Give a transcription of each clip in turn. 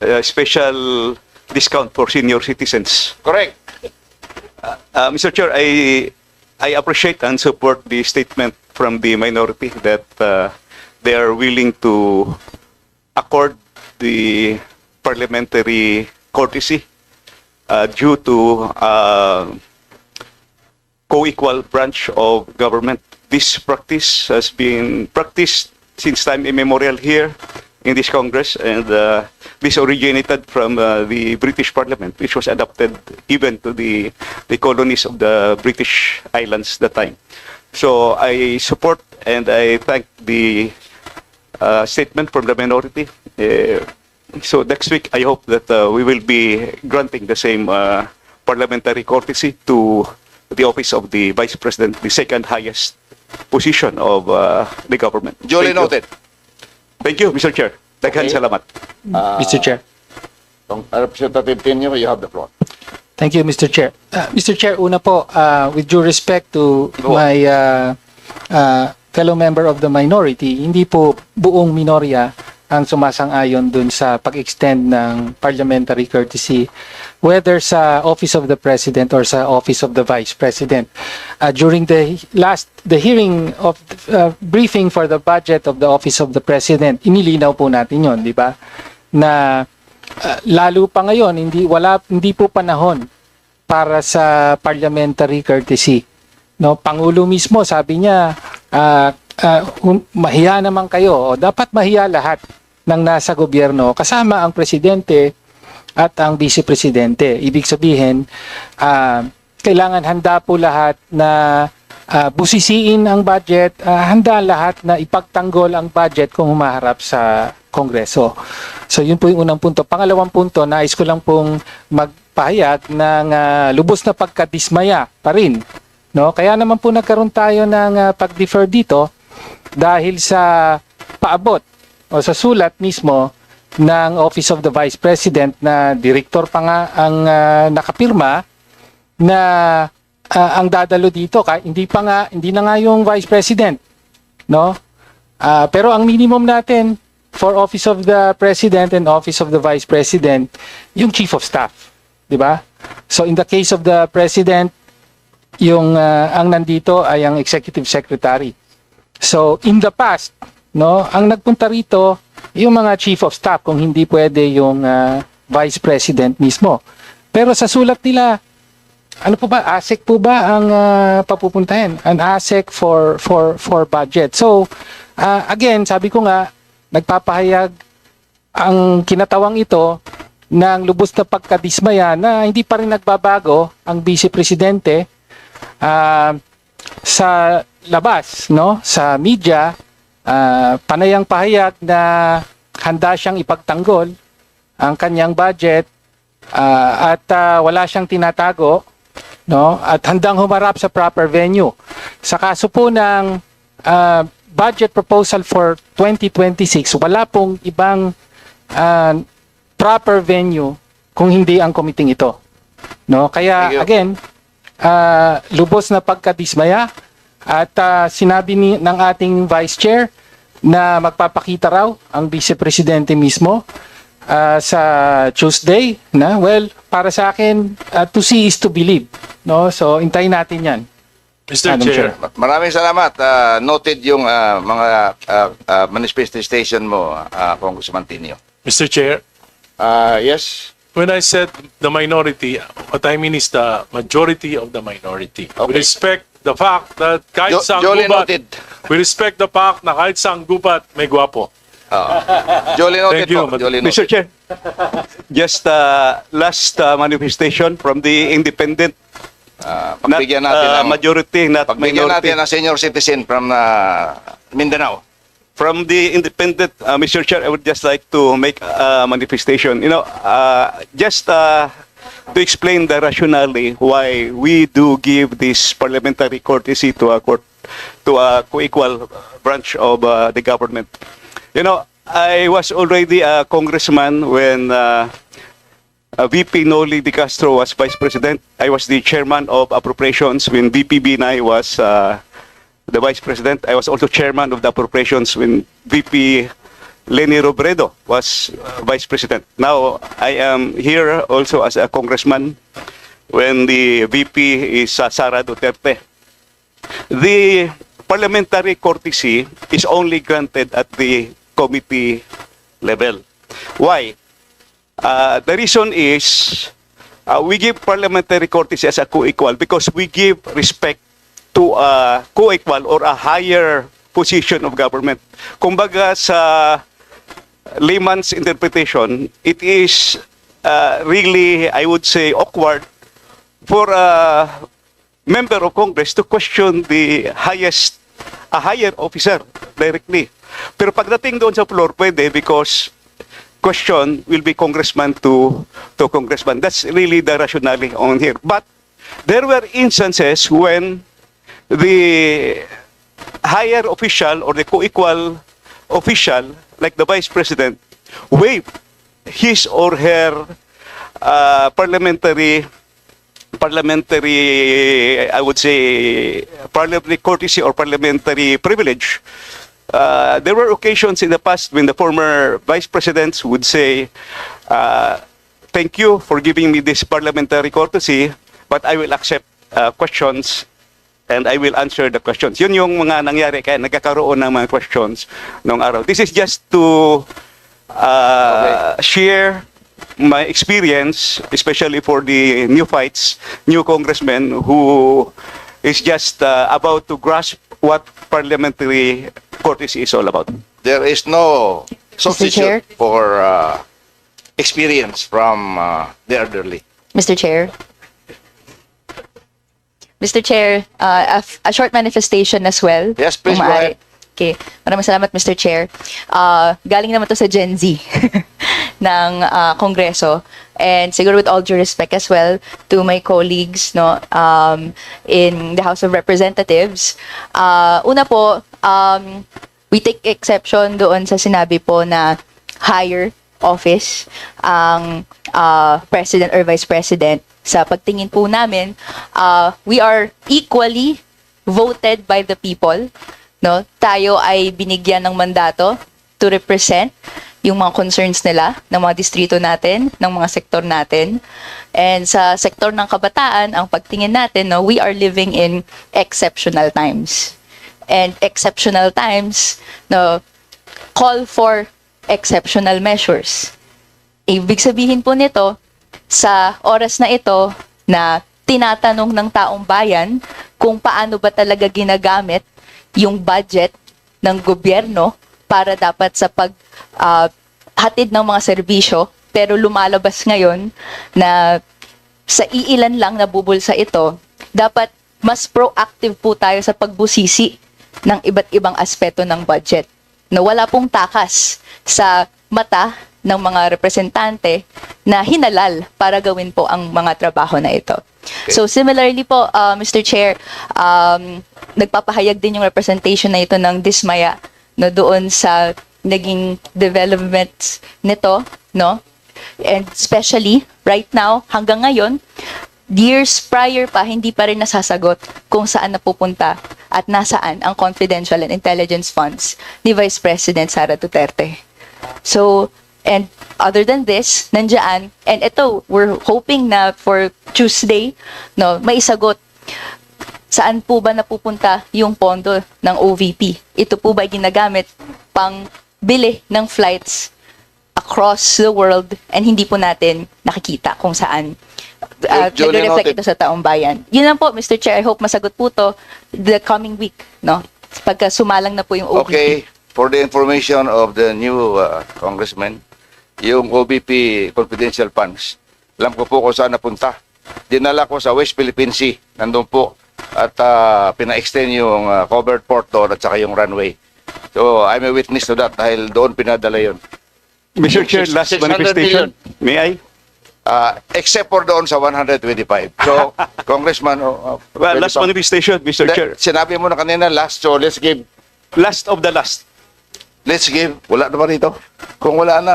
uh, special discount for senior citizens. Correct. Uh, Mr. Chair, I I appreciate and support the statement from the minority that uh, they are willing to accord the parliamentary courtesy uh, due to uh, co-equal branch of government. This practice has been practiced since time immemorial here in this Congress, and uh, this originated from uh, the British Parliament, which was adopted even to the, the colonies of the British Islands at the time. So I support and I thank the uh, statement from the minority. Uh, so next week, I hope that uh, we will be granting the same uh, parliamentary courtesy to the office of the Vice President, the second highest position of uh, the government. Duly noted. Thank you, Mr. Chair. Daghan Okay. salamat. Mr. Chair. Tong- Representative Tenyo, you have the floor. Thank you, Mr. Chair. Uh, Mr. Chair, una po, uh, with due respect to Go on. my uh, uh, fellow member of the minority, hindi po buong minorya ang sumasang-ayon dun sa pag-extend ng parliamentary courtesy whether sa Office of the President or sa Office of the Vice President. Uh, during the last the hearing of uh, briefing for the budget of the Office of the President, inilinaw po natin 'yon, di ba? Na uh, lalo pa ngayon hindi wala hindi po panahon para sa parliamentary courtesy. No, pangulo mismo sabi niya ah, ah, hum- mahiya naman kayo. O, dapat mahiya lahat ng nasa gobyerno kasama ang presidente at ang vice presidente. Ibig sabihin, ah, kailangan handa po lahat na ah, busisiin ang budget, ah, handa lahat na ipagtanggol ang budget kung humaharap sa Kongreso. So yun po yung unang punto. Pangalawang punto, nais ko lang pong magpahayag ng ah, lubos na pagkadismaya pa rin. No? Kaya naman po nagkaroon tayo ng ah, pag-defer dito dahil sa paabot o sa sulat mismo ng Office of the Vice President na direktor pa nga ang ah, nakapirma na ah, ang dadalo dito. Ka hindi pa nga hindi na nga yung Vice President no? Ah, pero ang minimum natin for Office of the President and Office of the Vice President yung Chief of Staff di ba? So in the case of the President yung ah, ang nandito ay ang Executive Secretary So, in the past, no, ang nagpunta rito, yung mga chief of staff, kung hindi pwede yung ah, vice president mismo. Pero sa sulat nila, ano po ba, ASEC po ba ang ah, papupuntahin? An ASEC for, for, for budget. So, ah, again, sabi ko nga, nagpapahayag ang kinatawang ito ng lubos na pagkadismaya na hindi pa rin nagbabago ang vice presidente ah, sa labas, no, sa media, ah, panayang pahayag na handa siyang ipagtanggol ang kanyang budget ah, at ah, wala siyang tinatago, no, at handang humarap sa proper venue. Sa kaso po ng ah, budget proposal for 2026, wala pong ibang ah, proper venue kung hindi ang committee ito. No, kaya again, ah, lubos na pagkadismaya at ah, sinabi ni ng ating vice chair na magpapakita raw ang vice presidente mismo ah, sa Tuesday na well para sa akin ah, to see is to believe no so intayin natin 'yan Mr. Madam Chair, Ma- Maraming salamat. Ah, noted yung ah, mga ah, ah, manifestation mo, uh, Congressman Tenyo. Mr. Chair, Ah, yes. when I said the minority, what I mean is the majority of the minority. Okay. respect the fact that kahit Jo- sa Jolly gubat, noted. we respect the fact na kahit sa gubat may gwapo. Jolly noted Thank you, po. Jolly noted. Mr. Chair, just uh, last uh, manifestation from the independent, not pagbigyan natin uh, ng majority, not pagbigyan minority. natin ng senior citizen from ah, Mindanao. From the independent, uh, Mr. Chair, I would just like to make a manifestation. You know, uh, just uh, to explain the rationale why we do give this parliamentary courtesy to a court, to a co-equal branch of uh, the government. You know, I was already a congressman when uh, uh, VP Noli De Castro was vice president. I was the chairman of appropriations when VP Binay was uh, the vice president. I was also chairman of the appropriations when VP Lenny Robredo was uh, vice president. Now, I am here also as a congressman when the VP is uh, Sara Duterte. The parliamentary courtesy is only granted at the committee level. Why? Uh, the reason is uh, we give parliamentary courtesy as a co-equal because we give respect to a co-equal or a higher position of government. Kumbaga sa layman's interpretation, it is uh, really, I would say, awkward for a member of Congress to question the highest, a higher officer directly. Pero pagdating doon sa floor, pwede because question will be congressman to to congressman. That's really the rationale on here. But there were instances when the higher official or the co-equal official, like the vice president, waived his or her uh, parliamentary parliamentary, I would say, parliamentary courtesy or parliamentary privilege. Uh, there were occasions in the past when the former vice presidents would say, uh, thank you for giving me this parliamentary courtesy, but I will accept uh, questions and I will answer the questions. Yun yung mga nangyari kaya nagkakaroon ng mga questions nung araw. This is just to uh, share my experience, especially for the new fights, new congressmen who is just uh, about to grasp what parliamentary courtesy is all about. There is no substitute for uh, experience from uh, the elderly. Mr. Chair. Mr. Chair, uh, a, f- a short manifestation as well. Yes, please, go ahead. Okay. Maraming salamat, Mr. Chair. Uh, galing naman to sa Gen Z ng uh, Kongreso. And siguro with all due respect as well to my colleagues no um, in the House of Representatives. Uh, una po, um, we take exception doon sa sinabi po na higher office ang uh, president or vice president sa pagtingin po namin uh, we are equally voted by the people no? Tayo ay binigyan ng mandato to represent yung mga concerns nila ng mga distrito natin ng mga sektor natin. And sa sektor ng kabataan ang pagtingin natin no we are living in exceptional times. And exceptional times no call for exceptional measures. Ibig sabihin po nito, sa oras na ito na tinatanong ng taong bayan kung paano ba talaga ginagamit yung budget ng gobyerno para dapat sa pag ah, hatid ng mga serbisyo pero lumalabas ngayon na sa iilan lang na bubulsa ito, dapat mas proactive po tayo sa pagbusisi ng iba't ibang aspeto ng budget. Na wala pong takas sa mata ng mga representante na hinalal para gawin po ang mga trabaho na ito. So similarly po, uh, Mr. Chair, um, nagpapahayag din yung representation na ito ng dismaya no, doon sa naging developments nito, no? And especially right now, hanggang ngayon, years prior pa, hindi pa rin nasasagot kung saan napupunta at nasaan ang confidential and intelligence funds ni Vice President Sara Duterte. So, and other than this, nandiyan, and ito, we're hoping na for Tuesday, no, may sagot saan po ba napupunta yung pondo ng OVP? Ito po ba ginagamit pang bili ng flights across the world and hindi po natin nakikita kung saan uh, Duly nagre-reflect noted. ito sa taong bayan. Yun lang po, Mr. Chair. I hope masagot po to the coming week, no? Pagka sumalang na po yung OVP. Okay, for the information of the new uh, congressman, yung OBP confidential funds, alam ko po kung saan napunta. Dinala ko sa West Philippine Sea, nandun po, at uh, pina-extend yung uh, covered port doon at saka yung runway. So, I'm a witness to that dahil doon pinadala yun. Mr. Chair, last 600 manifestation. May I? Uh, except for doon sa 125. So, Congressman, uh, uh, Well, last pa- manifestation, Mr. Chair. Sinabi mo na kanina last, so let's give, Last of the last. let's give. Wala na ba rito? Kung wala na,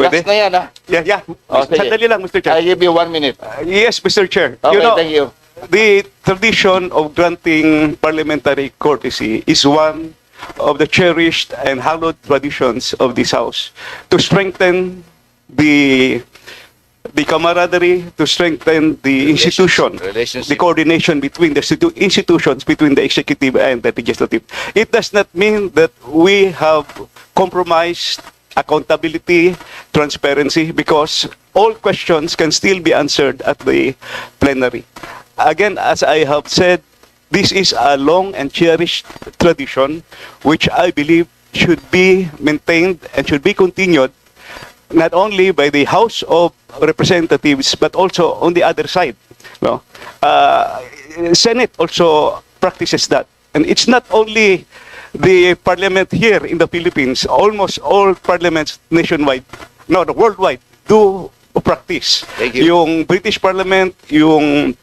Pwede? last na yan ha. Yeah, yeah. Oh, sige. Sandali lang, Mr. Chair. I give you one minute. Uh, yes, Mr. Chair. Okay, you know, thank you. the tradition of granting parliamentary courtesy is one of the cherished and hallowed traditions of this house, to strengthen the the camaraderie, to strengthen the institution, relationship. the coordination between the institu- institutions, between the executive and the legislative. It does not mean that we have compromised accountability, transparency, because all questions can still be answered at the plenary. Again, as I have said, this is a long and cherished tradition which I believe should be maintained and should be continued not only by the House of Representatives but also on the other side. No, uh, Senate also practices that, and it's not only the parliament here in the Philippines. Almost all parliaments nationwide, no, the worldwide, do practice. Thank you. Yung British Parliament, yung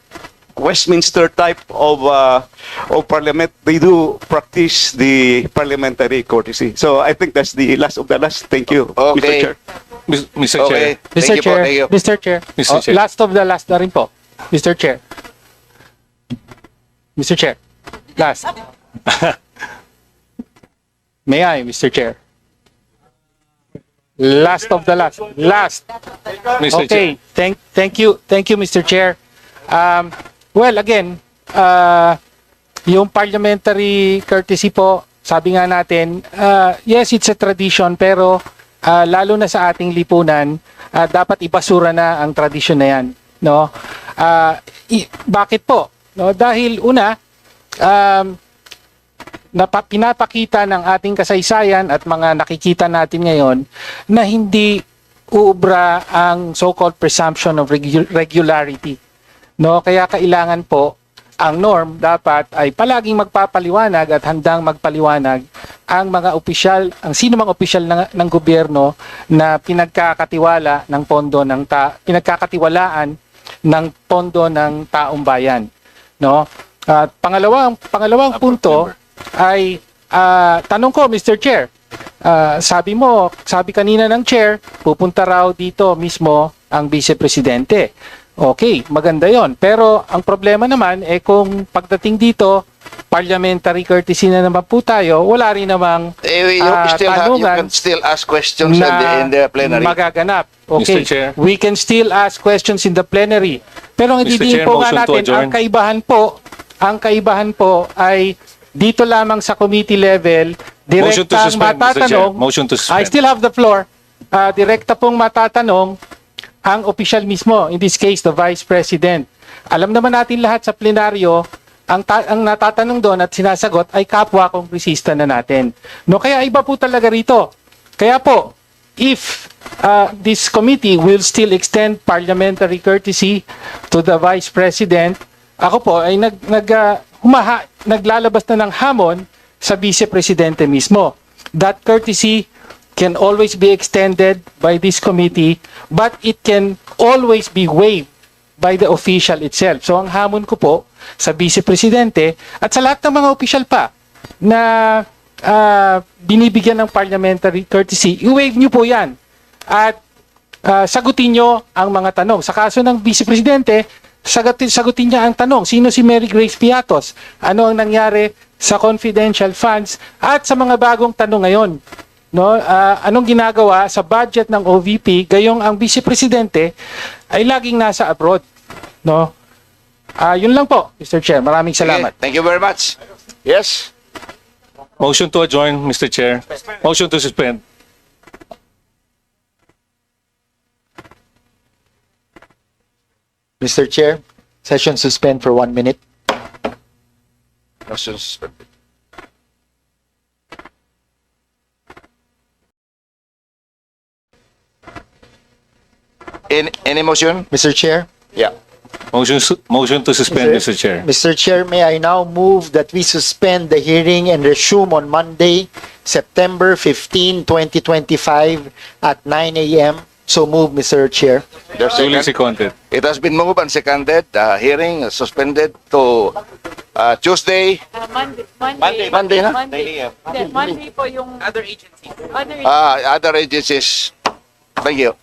Westminster type of uh, of parliament, they do practice the parliamentary courtesy. So I think that's the last of the last. Thank you, Mr. Okay. Chair. Mis- Mr. Okay. Chair. Mr. Thank you po, Chair, thank you. Mr. Chair, Mr. oh, Chair. last of the last na rin po. Mr. Chair. Mr. Chair, last. May I, Mr. Chair? Last of the last. Last. Mr. Okay, Chair. thank thank you. Thank you Mr. Chair. Um well again, uh yung parliamentary courtesy po, sabi nga natin, uh, yes, it's a tradition pero uh, lalo na sa ating lipunan, uh, dapat ibasura na ang tradisyon na 'yan, no? Uh, bakit po? No, dahil una um napa, pinapakita ng ating kasaysayan at mga nakikita natin ngayon na hindi uubra ang so-called presumption of regu- regularity. No, kaya kailangan po ang norm dapat ay palaging magpapaliwanag at handang magpaliwanag ang mga opisyal, ang sino mang opisyal ng, ng gobyerno na pinagkakatiwala ng pondo ng ta, pinagkakatiwalaan ng pondo ng taong bayan, no? At pangalawang pangalawang punto ay ah, tanong ko Mr. Chair. ah, sabi mo, sabi kanina ng chair, pupunta raw dito mismo ang vice presidente. Okay, maganda 'yon. Pero ang problema naman eh kung pagdating dito parliamentary courtesy na naman po tayo, wala rin namang Eh, you, ah, still have, you tanungan can still ask questions in the, in the plenary. magaganap. Okay. Mr. Chair. We can still ask questions in the plenary. Pero ang Chair, po nga natin, ang kaibahan po, ang kaibahan po ay dito lamang sa committee level, direktang suspend, matatanong. Motion to suspend. I still have the floor. Ah, direkta pong matatanong ang opisyal mismo, in this case, the Vice President. Alam naman natin lahat sa plenaryo, ang, ta- ang natatanong doon at sinasagot ay kapwa kongresista na natin. No, kaya iba po talaga rito. Kaya po, if uh, this committee will still extend parliamentary courtesy to the Vice President, ako po ay nag, nag, ah, humaha, naglalabas na ng hamon sa Vice Presidente mismo. That courtesy can always be extended by this committee, but it can always be waived by the official itself. So ang hamon ko po sa Vice Presidente at sa lahat ng mga official pa na ah, binibigyan ng parliamentary courtesy, i-waive nyo po yan. At ah, sagutin nyo ang mga tanong. Sa kaso ng Vice Presidente, sagutin, sagutin niya ang tanong, sino si Mary Grace Piatos? Ano ang nangyari sa confidential funds? At sa mga bagong tanong ngayon, no ah, anong ginagawa sa budget ng OVP gayong ang vice presidente ay laging nasa abroad no ah yun lang po Mr. Chair maraming salamat Okay, Thank you very much. Yes? Motion to adjourn, Mr. Chair. Motion to suspend. Mr. Chair, session suspend for one minute. Motion suspended. Any, any motion? Mr. Chair, Yeah. Motion, su- motion to suspend, Mr. Mr. Chair. Mr. Chair, may I now move that we suspend the hearing and resume on Monday, September 15, 2025 at 9 a.m. So move, Mr. Chair. There's Duly second. seconded. It has been moved and seconded. The hearing is suspended to uh, Tuesday. Monday, Monday. Monday na? Monday. Hindi, Monday po yung... Other agencies. Other Uh, other agencies. Thank you.